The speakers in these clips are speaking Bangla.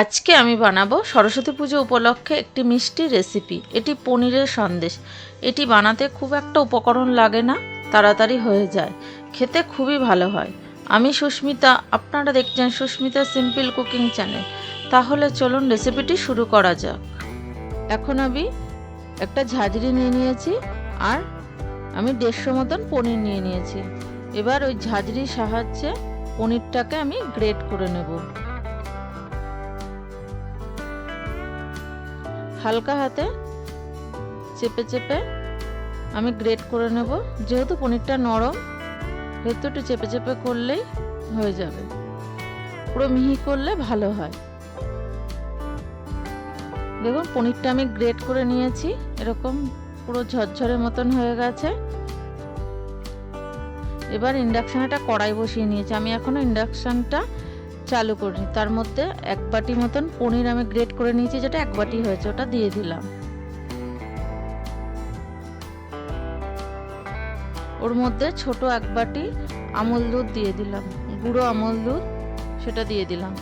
আজকে আমি বানাবো সরস্বতী পুজো উপলক্ষে একটি মিষ্টি রেসিপি এটি পনিরের সন্দেশ। এটি বানাতে খুব একটা উপকরণ লাগে না, তাড়াতাড়ি হয়ে যায়। খেতে খুবই ভালো হয়। আমি সুস্মিতা, আপনারা দেখছেন সুস্মিতা সিম্পল কুকিং চ্যানেল। তাহলে চলুন রেসিপিটি শুরু করা যাক। এখন আমি একটা ঝাঁঝরি নিয়ে নিয়েছি আর আমি দেড়শো মতন পনির নিয়ে নিয়েছি। এবার ওই ঝাঁঝরির সাহায্যে পনিরটাকে আমি গ্রেট করে নেব। হালকা হাতে চেপে চেপে আমি গ্রেট করে নেব। যেহেতু পনিরটা নরম সেহেতু একটু চেপে চেপে করলেই হয়ে যাবে। পুরো মিহি করলে ভালো হয়। দেখুন, পনিরটা আমি গ্রেট করে নিয়েছি। এরকম পুরো ঝরঝরে মতন হয়ে গেছে। এবার ইন্ডাকশানে একটা কড়াই বসিয়ে নিয়েছি। আমি এখনও ইন্ডাকশানটা চালু করিনি তার মধ্যে এক বাটি মতন পনির আমি গ্রেট করে নিয়েছি, যেটা এক বাটি হয়েছে, ওটা দিয়ে দিলাম। ওর মধ্যে ছোট এক বাটি আমল দুধ দিয়ে দিলাম। গুঁড়ো আমল দুধ, সেটা দিয়ে দিলাম।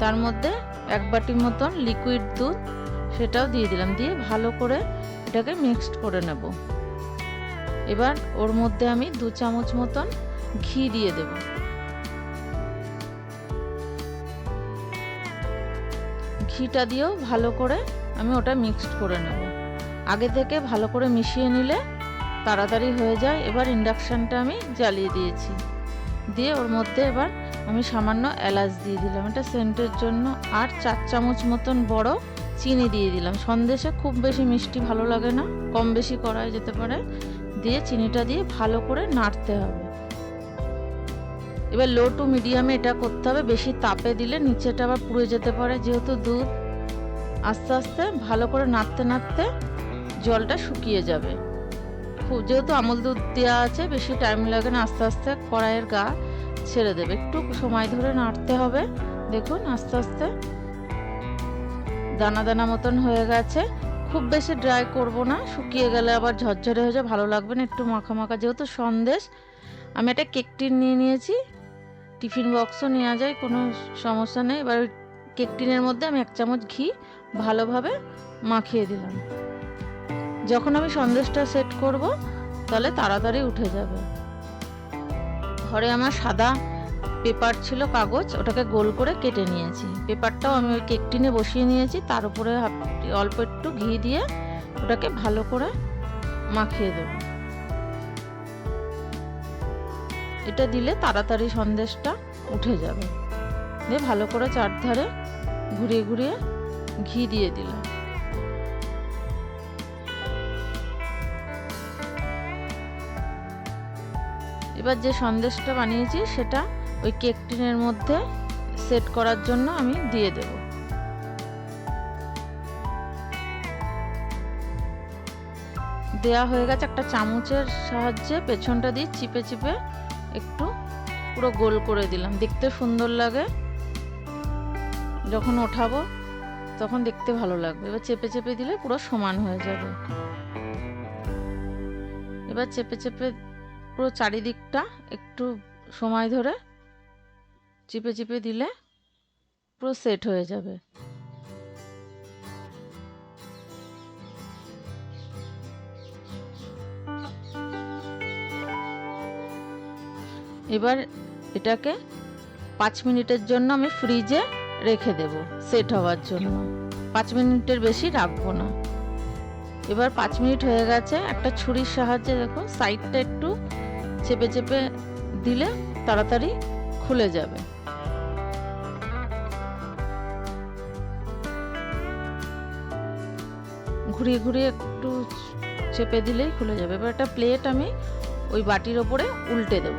তার মধ্যে এক বাটি মতন লিকুইড দুধ, সেটাও দিয়ে দিলাম। দিয়ে ভালো করে এটাকে মিক্সড করে নেব। এবার ওর মধ্যে আমি দু চামচ মতন ঘি দিয়ে দেব। ঘিটা দিয়েও ভালো করে আমি ওটা মিক্সড করে নেব। আগে থেকে ভালো করে মিশিয়ে নিলে তাড়াতাড়ি হয়ে যায়। এবার ইন্ডাকশানটা আমি জ্বালিয়ে দিয়েছি। দিয়ে ওর মধ্যে এবার আমি সামান্য এলাচ দিয়ে দিলাম। এটা সেন্টের জন্য আর চার চামচ মতন বড় চিনি দিয়ে দিলাম। সন্দেশে খুব বেশি মিষ্টি ভালো লাগে না। কম বেশি করা যেতে পারে। দিয়ে চিনিটা দিয়ে ভালো করে নাড়তে হবে। এবার লো টু মিডিয়ামে এটা করতে হবে। বেশি তাপে দিলে নিচেটা আবার পুড়ে যেতে পারে, যেহেতু দুধ আস্তে আস্তে ভালো করে নাড়তে নাড়তে জলটা শুকিয়ে যাবে। খুব যেহেতু আমল দুধ দেওয়া আছে, বেশি টাইম লাগে না, আস্তে আস্তে কড়াইয়ের গা ছেড়ে দেবে। একটু সময় ধরে নাড়তে হবে। দেখুন আস্তে আস্তে দানা দানা মতন হয়ে গেছে। খুব বেশি ড্রাই করব না, শুকিয়ে গেলে আবার ঝরঝরে হয়ে যায়, ভালো লাগবে না, একটু মাখা মাখা। যেহেতু সন্দেশ, আমি একটা কেক টিন নিয়ে নিয়েছি। টিফিন বক্সও নেওয়া যায়, কোনো সমস্যা নেই। এবার কেক টিনের মধ্যে আমি এক চামচ ঘি ভালোভাবে মাখিয়ে দিলাম। যখন আমি সন্দেশটা সেট করব, তাহলে তাড়াতাড়ি উঠে যাবে। ঘরে আমার সাদা পেপার ছিল, কাগজ, ওটাকে গোল করে কেটে নিয়েছি। পেপারটাও আমি ওই কেক টিনে বসিয়ে নিয়েছি, তার উপরে অল্প একটু ঘি দিয়ে ওটাকে ভালো করে মাখিয়ে দেব। এটা দিলে তাড়াতাড়ি সন্দেশটা উঠে যাবে। দিয়ে ভালো করে চারধারে ঘুরিয়ে ঘুরিয়ে ঘি দিয়ে দিলাম। এবার যে সন্দেশটা বানিয়েছি, সেটা ওই কেক টিনের মধ্যে সেট করার জন্য আমি দিয়ে দেব। দেয়া হয়ে গেছে একটা চামচের সাহায্যে পেছনটা দিয়ে চিপে চিপে একটু পুরো গোল করে দিলাম। দেখতে সুন্দর লাগে। যখন ওঠাবো, তখন দেখতে ভালো লাগবে। এবার চেপে চেপে দিলে পুরো সমান হয়ে যাবে। এবার চেপে চেপে পুরো চারিদিকটা একটু সময় ধরে চিপে চিপে দিলে পুরো সেট হয়ে যাবে। এবার এটাকে পাঁচ মিনিটের জন্য আমি ফ্রিজে রেখে দেব, সেট হওয়ার জন্য। পাঁচ মিনিটের বেশি রাখব না। এবার পাঁচ মিনিট হয়ে গেছে, একটা ছুরির সাহায্যে দেখুন সাইডটা একটু চেপে চেপে দিলে তাড়াতাড়ি খুলে যাবে। ঘুরিয়ে ঘুরিয়ে একটু চেপে দিলেই খুলে যাবে। এবার একটা প্লেট আমি ওই বাটির ওপরে উল্টে দেব।